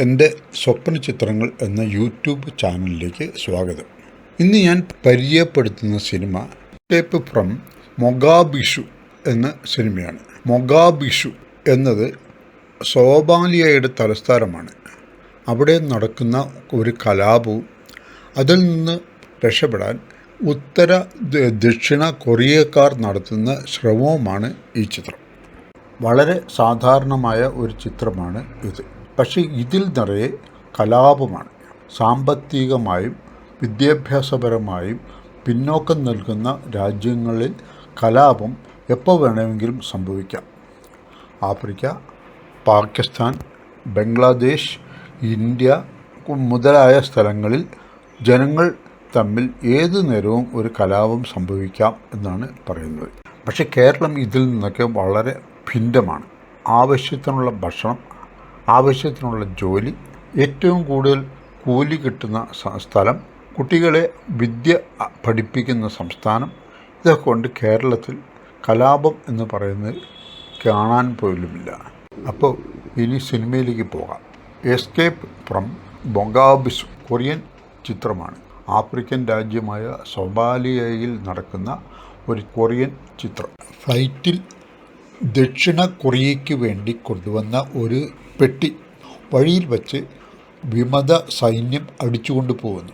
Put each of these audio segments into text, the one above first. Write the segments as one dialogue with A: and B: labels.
A: എന്റെ സ്വപ്ന ചിത്രങ്ങൾ എന്ന യൂട്യൂബ് ചാനലിലേക്ക് സ്വാഗതം. ഇന്ന് ഞാൻ പരിചയപ്പെടുത്തുന്ന സിനിമ ടേപ്പ് ഫ്രം മൊഗാബിഷു എന്ന സിനിമയാണ്. മൊഗാബിഷു എന്നത് സോമാലിയയുടെ തലസ്ഥാനമാണ്. അവിടെ നടക്കുന്ന ഒരു കലാപവും അതിൽ നിന്ന് രക്ഷപ്പെടാൻ ഉത്തര ദക്ഷിണ കൊറിയക്കാർ നടത്തുന്ന ശ്രമവുമാണ് ഈ ചിത്രം. വളരെ സാധാരണമായ ഒരു ചിത്രമാണ് ഇത്. പക്ഷേ ഇതിൽ നിറയെ കലാപമാണ്. സാമ്പത്തികമായും വിദ്യാഭ്യാസപരമായും പിന്നോക്കം നൽകുന്ന രാജ്യങ്ങളിൽ കലാപം എപ്പോൾ വേണമെങ്കിലും സംഭവിക്കാം. ആഫ്രിക്ക പാകിസ്ഥാൻ ബംഗ്ലാദേശ് ഇന്ത്യ മുതലായ സ്ഥലങ്ങളിൽ ജനങ്ങൾ തമ്മിൽ ഏതു നേരവും ഒരു കലാപം സംഭവിക്കാം എന്നാണ് പറയുന്നത്. പക്ഷേ കേരളം ഇതിൽ നിന്നൊക്കെ വളരെ ഭിന്നമാണ്. ആവശ്യത്തിനുള്ള ഭക്ഷണം ആവശ്യത്തിനുള്ള ജോലി ഏറ്റവും കൂടുതൽ കൂലി കിട്ടുന്ന സ്ഥലം കുട്ടികളെ വിദ്യ പഠിപ്പിക്കുന്ന സംസ്ഥാനം ഇതൊക്കെ കൊണ്ട് കേരളത്തിൽ കലാപം എന്ന് പറയുന്നത് കാണാൻ പോലുമില്ല. അപ്പോൾ ഇനി സിനിമയിലേക്ക് പോകാം. എസ്കേപ്പ് ഫ്രം ബൊങ്കാബിസ് കൊറിയൻ ചിത്രമാണ്. ആഫ്രിക്കൻ രാജ്യമായ സൊമാലിയയിൽ നടക്കുന്ന ഒരു കൊറിയൻ ചിത്രം. ഫ്ലൈറ്റിൽ ദക്ഷിണ കൊറിയയ്ക്ക് വേണ്ടി കൊണ്ടുവന്ന ഒരു പെട്ടി വഴിയിൽ വച്ച് വിമത സൈന്യം അടിച്ചുകൊണ്ട് പോകുന്നു.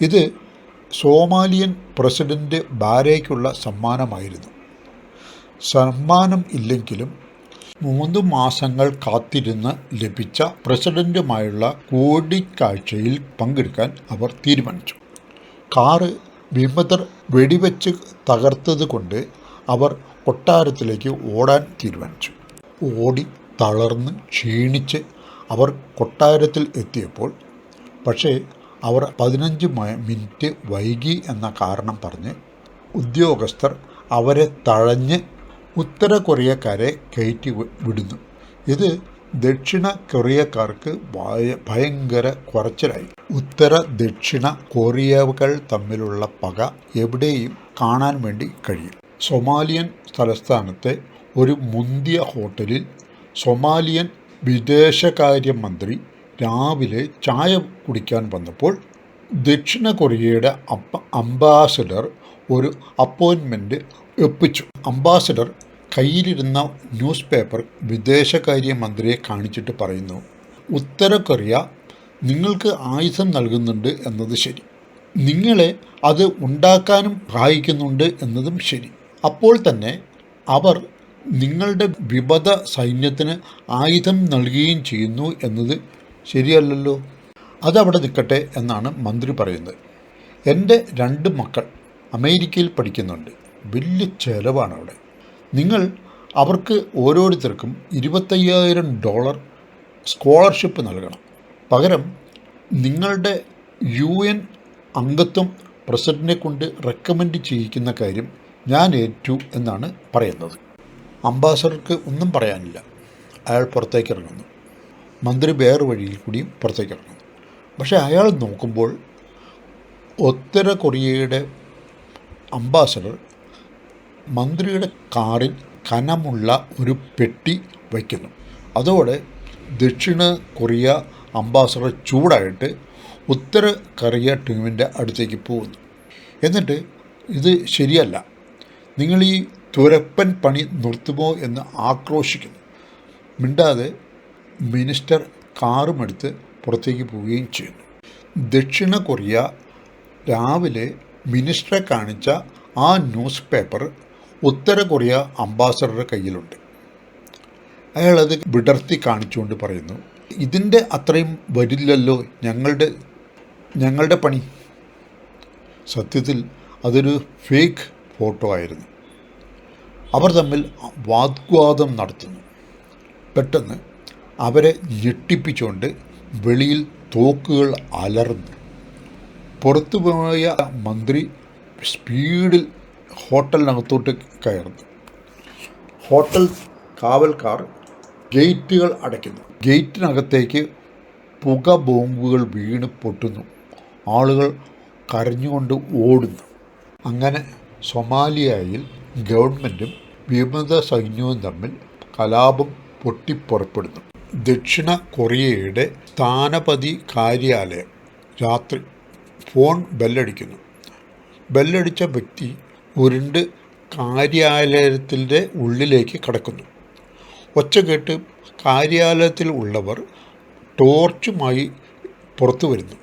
A: ഇത് സോമാലിയൻ പ്രസിഡന്റ് ബാരയ്ക്കുള്ള സമ്മാനമായിരുന്നു. സമ്മാനം ഇല്ലെങ്കിലും മൂന്ന് മാസങ്ങൾ കാത്തിരുന്ന് ലഭിച്ച പ്രസിഡന്റുമായുള്ള കൂടിക്കാഴ്ചയിൽ പങ്കെടുക്കാൻ അവർ തീരുമാനിച്ചു. കാറ് വിമതർ വെടിവെച്ച് തകർത്തത് കൊണ്ട് അവർ കൊട്ടാരത്തിലേക്ക് ഓടാൻ തീരുമാനിച്ചു. ഓടി തളർന്ന് ക്ഷീണിച്ച് അവർ കൊട്ടാരത്തിൽ എത്തിയപ്പോൾ പക്ഷേ അവർ പതിനഞ്ച് മിനിറ്റ് വൈകി എന്ന കാരണം പറഞ്ഞ് ഉദ്യോഗസ്ഥർ അവരെ തഴഞ്ഞ് ഉത്തര കൊറിയക്കാരെ കയറ്റി വിടുന്നു. ഇത് ദക്ഷിണ കൊറിയക്കാർക്ക് ഭയ- ഭയങ്കര കുറച്ചിലായി. ഉത്തര ദക്ഷിണ കൊറിയകൾ തമ്മിലുള്ള പക എവിടെയും കാണാൻ വേണ്ടി കഴിയും. സൊമാലിയൻ തലസ്ഥാനത്തെ ഒരു മുന്തിയ ഹോട്ടലിൽ സൊമാലിയൻ വിദേശകാര്യമന്ത്രി രാവിലെ ചായ കുടിക്കാൻ വന്നപ്പോൾ ദക്ഷിണ കൊറിയയുടെ അംബാസഡർ ഒരു അപ്പോയിൻമെന്റ് ഒപ്പിച്ചു. അംബാസഡർ കയ്യിലിരുന്ന ന്യൂസ് പേപ്പർ വിദേശകാര്യമന്ത്രിയെ കാണിച്ചിട്ട് പറയുന്നു ഉത്തര കൊറിയ നിങ്ങൾക്ക് ആയുധം നൽകുന്നുണ്ട് എന്നത് ശരി. നിങ്ങളെ അത് ഉണ്ടാക്കാനും സഹായിക്കുന്നുണ്ട് എന്നതും ശരി. അപ്പോൾ തന്നെ അവർ നിങ്ങളുടെ വിപത സൈന്യത്തിന് ആയുധം നൽകുകയും ചെയ്യുന്നു എന്നത് ശരിയല്ലല്ലോ. അതവിടെ നിൽക്കട്ടെ എന്നാണ് മന്ത്രി പറയുന്നത്. എന്റെ രണ്ട് മക്കൾ അമേരിക്കയിൽ പഠിക്കുന്നുണ്ട്. വലിയ ചെലവാണ് അവിടെ നിങ്ങൾ അവർക്ക് ഓരോരുത്തർക്കും ഇരുപത്തയ്യായിരം ഡോളർ സ്കോളർഷിപ്പ് നൽകണം. പകരം നിങ്ങളുടെ യു എൻ അംഗത്വം പ്രസിഡന്റിനെ കൊണ്ട് റെക്കമെൻഡ് ചെയ്യിക്കുന്ന കാര്യം ഞാൻ ഏറ്റു എന്നാണ് പറയുന്നത്. അംബാസഡർക്ക് ഒന്നും പറയാനില്ല. അയാൾ പുറത്തേക്ക് ഇറങ്ങുന്നു. മന്ത്രി വേറെ വഴിയിൽ കൂടിയും പുറത്തേക്ക് ഇറങ്ങുന്നു. പക്ഷേ അയാൾ നോക്കുമ്പോൾ ഉത്തര കൊറിയയുടെ അംബാസഡർ മന്ത്രിയുടെ കാറിൽ കനമുള്ള ഒരു പെട്ടി വയ്ക്കുന്നു. അതോടെ ദക്ഷിണ കൊറിയ അംബാസഡർ ചൂടായിട്ട് ഉത്തര കൊറിയ ടീമിന്റെ അടുത്തേക്ക് പോകുന്നു. എന്നിട്ട് ഇത് ശരിയല്ല. നിങ്ങൾ ഈ തുരപ്പൻ പണി നിർത്തുമോ എന്ന് ആക്രോശിക്കുന്നു. മിണ്ടാതെ മിനിസ്റ്റർ കാറുമെടുത്ത് പുറത്തേക്ക് പോവുകയും ചെയ്യുന്നു. ദക്ഷിണ കൊറിയ രാവിലെ മിനിസ്റ്ററെ കാണിച്ച ആ ന്യൂസ് പേപ്പർ ഉത്തര കൊറിയ അംബാസഡറുടെ കയ്യിലുണ്ട്. അയാളത് വിടർത്തി കാണിച്ചുകൊണ്ട് പറയുന്നു ഇതിന്റെ അത്രയും വരില്ലല്ലോ ഞങ്ങളുടെ ഞങ്ങളുടെ പണി. സത്യത്തിൽ അതൊരു ഫേക്ക് ഫോട്ടോ ആയിരുന്നു. അവർ തമ്മിൽ വാഗ്വാദം നടത്തുന്നു. പെട്ടെന്ന് അവരെ ഞെട്ടിപ്പിച്ചുകൊണ്ട് വെളിയിൽ തോക്കുകൾ അലർന്നു പുറത്തുപോയ മന്ത്രി സ്പീഡിൽ ഹോട്ടലിനകത്തോട്ട് കയറുന്നു. ഹോട്ടൽ കാവൽക്കാർ ഗേറ്റുകൾ അടയ്ക്കുന്നു. ഗേറ്റിനകത്തേക്ക് പുക ബോംബുകൾ വീണ് പൊട്ടുന്നു. ആളുകൾ കരഞ്ഞുകൊണ്ട് ഓടുന്നു. അങ്ങനെ സൊമാലിയയിൽ ഗവൺമെന്റും വിമത സൈന്യവും തമ്മിൽ കലാപം പൊട്ടിപ്പുറപ്പെടുന്നു. ദക്ഷിണ കൊറിയയുടെ സ്ഥാനപതി കാര്യാലയം രാത്രി ഫോൺ ബെല്ലടിക്കുന്നു. ബെല്ലടിച്ച വ്യക്തി ഉരുണ്ട് കാര്യാലയത്തിന്റെ ഉള്ളിലേക്ക് കടക്കുന്നു. ഒച്ച കേട്ട് കാര്യാലയത്തിൽ ഉള്ളവർ ടോർച്ചുമായി പുറത്തു വരുന്നു.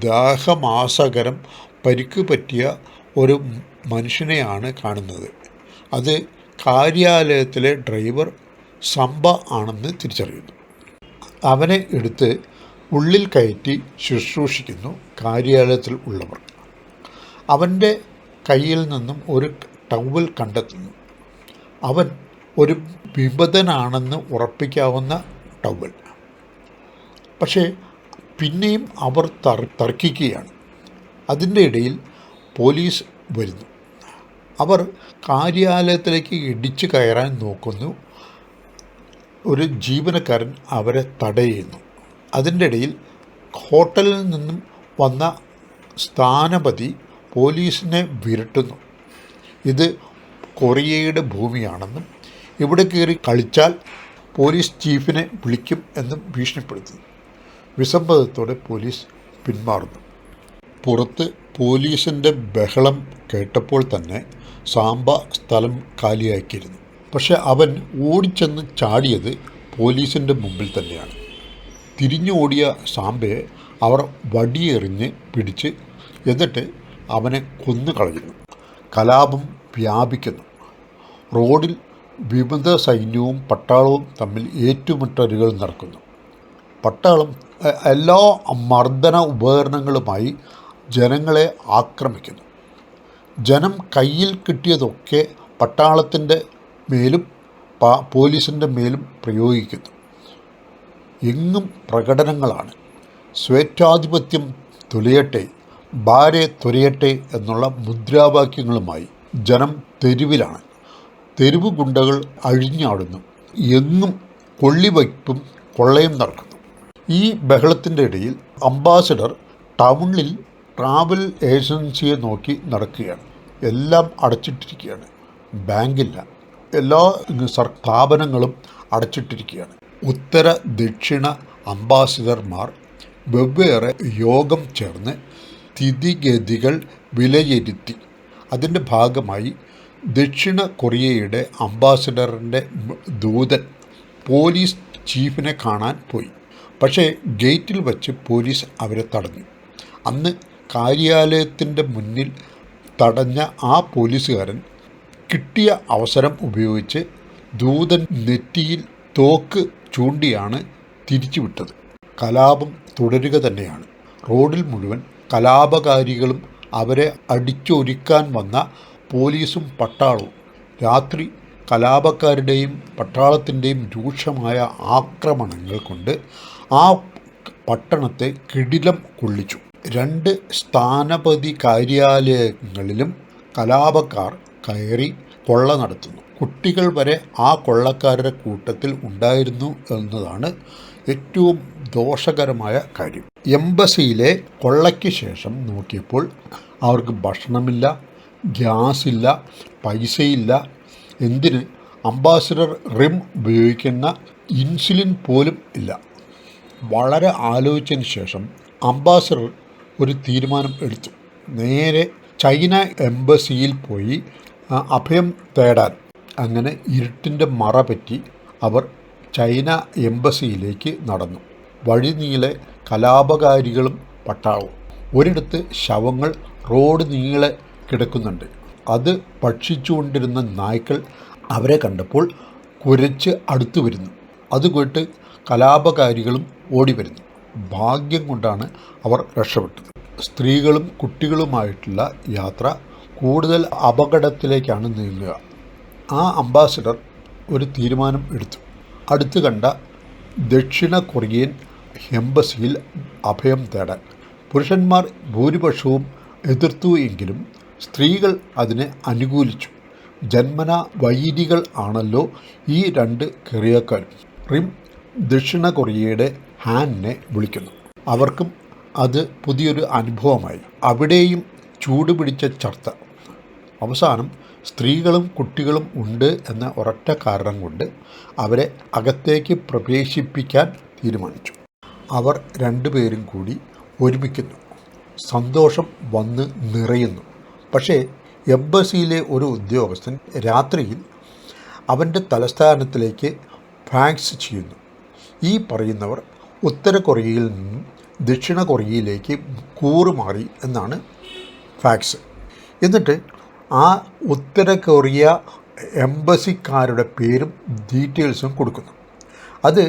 A: ദാഹമാസകരം പരിക്ക് പറ്റിയ ഒരു മനുഷ്യനെയാണ് കാണുന്നത്. അത് കാര്യാലയത്തിലെ ഡ്രൈവർ സമ്പ ആണെന്ന് തിരിച്ചറിയുന്നു. അവനെ എടുത്ത് ഉള്ളിൽ കയറ്റി ശുശ്രൂഷിക്കുന്നു കാര്യാലയത്തിൽ ഉള്ളവർ. അവന്റെ കയ്യിൽ നിന്നും ഒരു ടവൽ കണ്ടെത്തുന്നു. അവൻ ഒരു വിമതനാണെന്ന് ഉറപ്പിക്കാവുന്ന ടവൽ. പക്ഷേ പിന്നെയും അവർ തർ തർക്കിക്കുകയാണ്. അതിന്റെ ഇടയിൽ പോലീസ് വരുന്നു. അവർ കാര്യാലയത്തിലേക്ക് ഇടിച്ചു കയറാൻ നോക്കുന്നു. ഒരു ജീവനക്കാരൻ അവരെ തടയുന്നു. അതിന്റെ ഇടയിൽ ഹോട്ടലിൽ നിന്നും വന്ന സ്ഥാനപതി പോലീസിനെ വിരട്ടുന്നു. ഇത് കൊറിയയുടെ ഭൂമിയാണെന്നും ഇവിടെ കയറി കളിച്ചാൽ പോലീസ് ചീഫിനെ വിളിക്കും എന്നും ഭീഷണിപ്പെടുത്തുന്നു. വിസമ്മതത്തോടെ പോലീസ് പിന്മാറുന്നു. പുറത്ത് പോലീസിന്റെ ബഹളം കേട്ടപ്പോൾ തന്നെ സാമ്പ സ്ഥലം കാലിയാക്കിയിരുന്നു. പക്ഷെ അവൻ ഓടിച്ചെന്ന് ചാടിയത് പോലീസിന്റെ മുമ്പിൽ തന്നെയാണ്. തിരിഞ്ഞു ഓടിയ സാമ്പയെ അവർ വടിയെറിഞ്ഞ് പിടിച്ച് എന്നിട്ട് അവനെ കൊന്നു കളയുന്നു. കലാപം വ്യാപിക്കുന്നു. റോഡിൽ വിമത സൈന്യവും പട്ടാളവും തമ്മിൽ ഏറ്റുമുട്ടലുകൾ നടക്കുന്നു. പട്ടാളം എല്ലാ മർദ്ദന ഉപകരണങ്ങളുമായി ജനങ്ങളെ ആക്രമിക്കുന്നു. ജനം കയ്യിൽ കിട്ടിയതൊക്കെ പട്ടാളത്തിന്റെ മേലും പോലീസിന്റെ മേലും പ്രയോഗിക്കുന്നു. എങ്ങും പ്രകടനങ്ങളാണ്. സ്വേച്ഛാധിപത്യം തുലയട്ടെ ഭാര്യ തുലയട്ടെ എന്നുള്ള മുദ്രാവാക്യങ്ങളുമായി ജനം തെരുവിലാണ്. തെരുവ് ഗുണ്ടകൾ അഴിഞ്ഞാടുന്നു. എങ്ങും കൊള്ളിവയ്പും കൊള്ളയും നടക്കുന്നു. ഈ ബഹളത്തിന്റെ ഇടയിൽ അംബാസഡർ ടൗണിൽ ട്രാവൽ ഏജൻസിയെ നോക്കി നടക്കുകയാണ്. എല്ലാം അടച്ചിട്ടിരിക്കുകയാണ്. ബാങ്കില്ല. എല്ലാ സ്ഥാപനങ്ങളും അടച്ചിട്ടിരിക്കുകയാണ്. ഉത്തര ദക്ഷിണ അംബാസിഡർമാർ വെവ്വേറെ യോഗം ചേർന്ന് സ്ഥിതിഗതികൾ വിലയിരുത്തി. അതിന്റെ ഭാഗമായി ദക്ഷിണ കൊറിയയുടെ അംബാസിഡറിന്റെ ദൂതൻ പോലീസ് ചീഫിനെ കാണാൻ പോയി. പക്ഷേ ഗേറ്റിൽ വച്ച് പോലീസ് അവരെ തടഞ്ഞു. അന്ന് കാര്യാലയത്തിന്റെ മുന്നിൽ തടഞ്ഞ ആ പോലീസുകാരൻ കിട്ടിയ അവസരം ഉപയോഗിച്ച് ദൂതൻ നെറ്റിയിൽ തോക്ക് ചൂണ്ടിയാണ് തിരിച്ചുവിട്ടത്. കലാപം തുടരുക തന്നെയാണ്. റോഡിൽ മുഴുവൻ കലാപകാരികളും അവരെ അടിച്ചൊരുക്കാൻ വന്ന പോലീസും പട്ടാളവും രാത്രി കലാപക്കാരുടെയും പട്ടാളത്തിന്റെയും രൂക്ഷമായ ആക്രമണങ്ങൾ കൊണ്ട് ആ പട്ടണത്തെ കിടിലം കൊള്ളിച്ചു. രണ്ട് സ്ഥാനപതി കാര്യാലയങ്ങളിലും കലാപക്കാർ കയറി കൊള്ള നടത്തുന്നു. കുട്ടികൾ വരെ ആ കൊള്ളക്കാരുടെ കൂട്ടത്തിൽ ഉണ്ടായിരുന്നു എന്നതാണ് ഏറ്റവും ദോഷകരമായ കാര്യം. എംബസിയിലെ കൊള്ളയ്ക്ക് ശേഷം നോക്കിയപ്പോൾ അവർക്ക് ഭക്ഷണമില്ല ഗ്യാസില്ല പൈസയില്ല. എന്തിന്? അംബാസിഡർ റിം ഉപയോഗിക്കുന്ന ഇൻസുലിൻ പോലും ഇല്ല. വളരെ ആലോചിച്ചതിന് ശേഷം അംബാസഡർ ഒരു തീരുമാനം എടുത്തു. നേരെ ചൈന എംബസിയിൽ പോയി അഭയം തേടാൻ. അങ്ങനെ ഇരുട്ടിന്റെ മറ പറ്റി അവർ ചൈന എംബസിയിലേക്ക് നടന്നു. വഴിനീളെ കലാപകാരികളും പട്ടാളവും. ഒരിടത്ത് ശവങ്ങൾ റോഡ് നീളെ കിടക്കുന്നുണ്ട്. അത് ഭക്ഷിച്ചുകൊണ്ടിരുന്ന നായ്ക്കൾ അവരെ കണ്ടപ്പോൾ കുരച്ച് അടുത്തു വരുന്നു. അതുകൊണ്ട് കലാപകാരികളും ഓടി വരുന്നു ഭാഗ്യം കൊണ്ടാണ് അവർ രക്ഷപ്പെട്ടത്. സ്ത്രീകളും കുട്ടികളുമായിട്ടുള്ള യാത്ര കൂടുതൽ അപകടത്തിലേക്കാണ് നീങ്ങുക. ആ അംബാസിഡർ ഒരു തീരുമാനം എടുത്തു. അടുത്തു കണ്ട ദക്ഷിണ കൊറിയൻ എംബസിയിൽ അഭയം തേടാൻ. പുരുഷന്മാർ ഭൂരിപക്ഷവും എതിർത്തു എങ്കിലും സ്ത്രീകൾ അതിനെ അനുകൂലിച്ചു. ജന്മന വൈരികൾ ആണല്ലോ ഈ രണ്ട് കെറിയക്കാരും റിം ദക്ഷിണ കൊറിയയുടെ ഹാനിനെ വിളിക്കുന്നു. അവർക്കും അത് പുതിയൊരു അനുഭവമായി. അവിടെയും ചൂടുപിടിച്ച ചർച്ച അവസാനം സ്ത്രീകളും കുട്ടികളും ഉണ്ട് എന്ന ഒരൊറ്റ കാരണം കൊണ്ട് അവരെ അകത്തേക്ക് പ്രവേശിപ്പിക്കാൻ തീരുമാനിച്ചു. അവർ രണ്ടുപേരും കൂടി ഒരുമിക്കുന്നു. സന്തോഷം വന്ന് നിറയുന്നു. പക്ഷേ എംബസിയിലെ ഒരു ഉദ്യോഗസ്ഥൻ രാത്രിയിൽ അവന്റെ തലസ്ഥാനത്തിലേക്ക് ഫാക്സ് ചെയ്യുന്നു. ഈ പറയുന്നവർ ഉത്തര കൊറിയയിൽ നിന്നും ദക്ഷിണ കൊറിയയിലേക്ക് കൂറുമാറി എന്നാണ് ഫാക്സ് എന്നിട്ട് ആ ഉത്തര കൊറിയ എംബസിക്കാരുടെ പേരും ഡീറ്റെയിൽസും കൊടുക്കുന്നു. അത്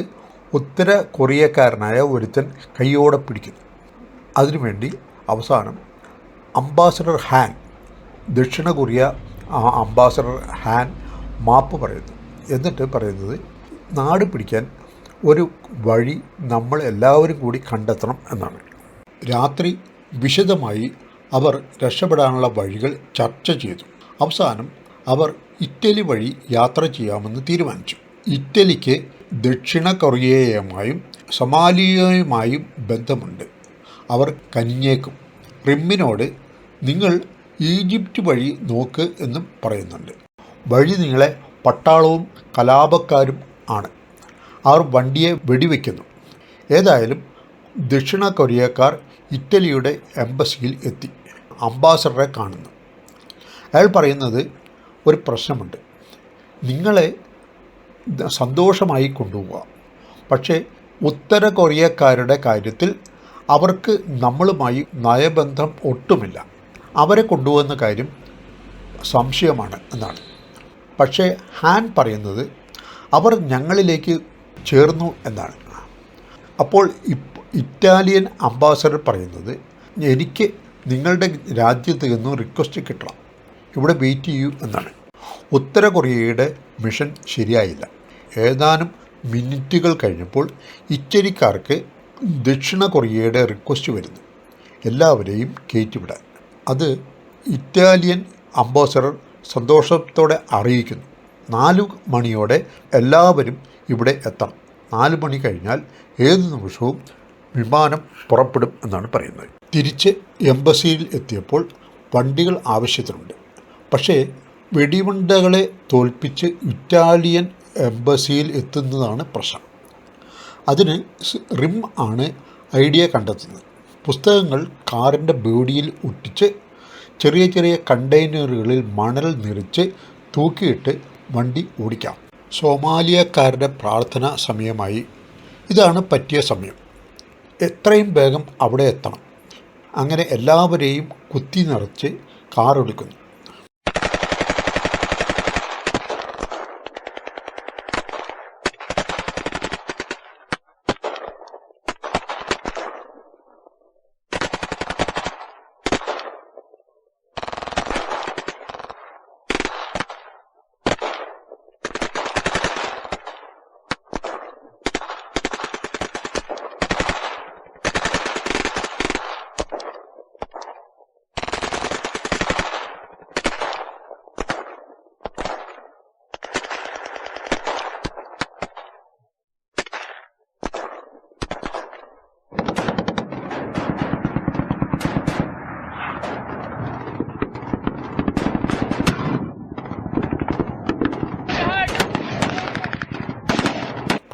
A: ഉത്തര കൊറിയക്കാരനായ ഒരുത്തൻ കൈയോടെ പിടിക്കുന്നു. അതിനുവേണ്ടി അവസാനം അംബാസഡർ ഹാൻ ദക്ഷിണ കൊറിയ അംബാസഡർ ഹാൻ മാപ്പ് പറയുന്നു. എന്നിട്ട് പറയുന്നത് നാട് പിടിക്കാൻ ഒരു വഴി നമ്മൾ എല്ലാവരും കൂടി കണ്ടെത്തണം എന്നാണ്. രാത്രി വിശദമായി അവർ രക്ഷപ്പെടാനുള്ള വഴികൾ ചർച്ച ചെയ്തു. അവസാനം അവർ ഇറ്റലി വഴി യാത്ര ചെയ്യാമെന്ന് തീരുമാനിച്ചു. ഇറ്റലിക്ക് ദക്ഷിണ കൊറിയയുമായും സൊമാലിയയുമായും ബന്ധമുണ്ട്. അവർ കനിഞ്ഞേക്കും. റിമ്മിനോട് നിങ്ങൾ ഈജിപ്റ്റ് വഴി നോക്ക് എന്നും പറയുന്നുണ്ട്. വഴി നിങ്ങളെ പട്ടാളവും കലാപക്കാരും ആണ്. അവർ വണ്ടിയെ വെടിവെക്കുന്നു. ഏതായാലും ദക്ഷിണ കൊറിയക്കാർ ഇറ്റലിയുടെ എംബസിയിൽ എത്തി. അംബാസഡറെ കാണുന്നു. അയാൾ പറയുന്നത് ഒരു പ്രശ്നമുണ്ട്. നിങ്ങളെ സന്തോഷമായി കൊണ്ടുപോവുക പക്ഷേ ഉത്തര കൊറിയക്കാരുടെ കാര്യത്തിൽ അവർക്ക് നമ്മളുമായി നയബന്ധം ഒട്ടുമില്ല. അവരെ കൊണ്ടുപോകുന്ന കാര്യം സംശയമാണ് എന്നാണ്. പക്ഷേ ഹാൻ പറയുന്നത് അവർ ഞങ്ങളിലേക്ക് ചേർന്നു എന്നാണ്. അപ്പോൾ ഇറ്റാലിയൻ അംബാസഡർ പറയുന്നത് എനിക്ക് നിങ്ങളുടെ രാജ്യത്ത് നിന്നും റിക്വസ്റ്റ് കിട്ടണം. ഇവിടെ വെയിറ്റ് ചെയ്യൂ എന്നാണ്. ഉത്തര കൊറിയയുടെ മിഷൻ ശരിയായില്ല. ഏതാനും മിനിറ്റുകൾ കഴിഞ്ഞപ്പോൾ ഇറ്റലിക്കാർക്ക് ദക്ഷിണ കൊറിയയുടെ റിക്വസ്റ്റ് വരുന്നു. എല്ലാവരെയും കയറ്റിവിടാൻ. അത് ഇറ്റാലിയൻ അംബാസഡർ സന്തോഷത്തോടെ അറിയിക്കുന്നു. നാലു മണിയോടെ എല്ലാവരും ഇവിടെ എത്തണം. നാല് മണി കഴിഞ്ഞാൽ ഏത് നിമിഷവും വിമാനം പുറപ്പെടും എന്നാണ് പറയുന്നത്. തിരിച്ച് എംബസിയിൽ എത്തിയപ്പോൾ വണ്ടികൾ ആവശ്യത്തിനുണ്ട്. പക്ഷേ വെടിവണ്ടകളെ തോൽപ്പിച്ച് ഇറ്റാലിയൻ എംബസിയിൽ എത്തുന്നതാണ് പ്രശ്നം. അതിന് റിം ആണ് ഐഡിയ കണ്ടെത്തുന്നത്. പുസ്തകങ്ങൾ കാറിന്റെ ബോഡിയിൽ ഒട്ടിച്ച് ചെറിയ ചെറിയ കണ്ടെയ്നറുകളിൽ മണൽ നിറച്ച് തൂക്കിയിട്ട് വണ്ടി ഓടിക്കാം. സോമാലിയക്കാരുടെ പ്രാർത്ഥന സമയമായി. ഇതാണ് പറ്റിയ സമയം. എത്രയും വേഗം അവിടെ എത്തണം. അങ്ങനെ എല്ലാവരെയും കുത്തി നിറച്ച് കാർ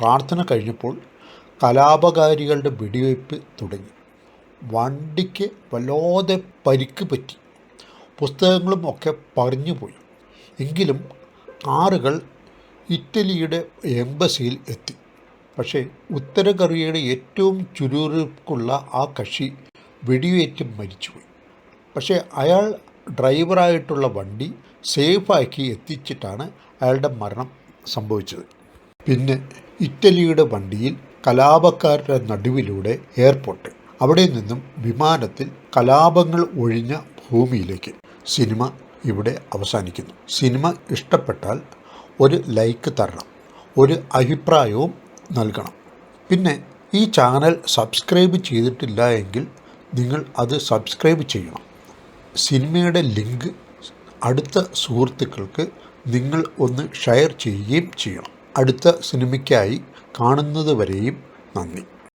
A: പ്രാർത്ഥന കഴിഞ്ഞപ്പോൾ കലാപകാരികളുടെ വെടിവയ്പ് തുടങ്ങി. വണ്ടിക്ക് വല്ലാതെ പരിക്ക് പറ്റി. പുസ്തകങ്ങളും ഒക്കെ പറിഞ്ഞുപോയി. എങ്കിലും കാറുകൾ ഇറ്റലിയുടെ എംബസിയിൽ എത്തി. പക്ഷേ ഉത്തര കൊറിയയുടെ ഏറ്റവും ചുരുക്കുള്ള ആ കക്ഷി വെടിയേറ്റ് മരിച്ചുപോയി. പക്ഷേ അയാൾ ഡ്രൈവറായിട്ടുള്ള വണ്ടി സേഫാക്കി എത്തിച്ചിട്ടാണ് അയാളുടെ മരണം സംഭവിച്ചത്. പിന്നെ ഇറ്റലിയുടെ വണ്ടിയിൽ കലാപക്കാരുടെ നടുവിലൂടെ എയർപോർട്ട്. അവിടെ നിന്നും വിമാനത്തിൽ കലാപങ്ങൾ ഒഴിഞ്ഞ ഭൂമിയിലേക്ക് സിനിമ ഇവിടെ അവസാനിക്കുന്നു. സിനിമ ഇഷ്ടപ്പെട്ടാൽ ഒരു ലൈക്ക് തരണം ഒരു അഭിപ്രായവും നൽകണം. പിന്നെ ഈ ചാനൽ സബ്സ്ക്രൈബ് ചെയ്തിട്ടില്ല എങ്കിൽ നിങ്ങൾ അത് സബ്സ്ക്രൈബ് ചെയ്യണം. സിനിമയുടെ ലിങ്ക് അടുത്ത സുഹൃത്തുക്കൾക്ക് നിങ്ങൾ ഒന്ന് ഷെയർ ചെയ്യുകയും ചെയ്യണം. അടുത്ത സിനിമയ്ക്കായി കാണുന്നത് വരെയും നന്ദി.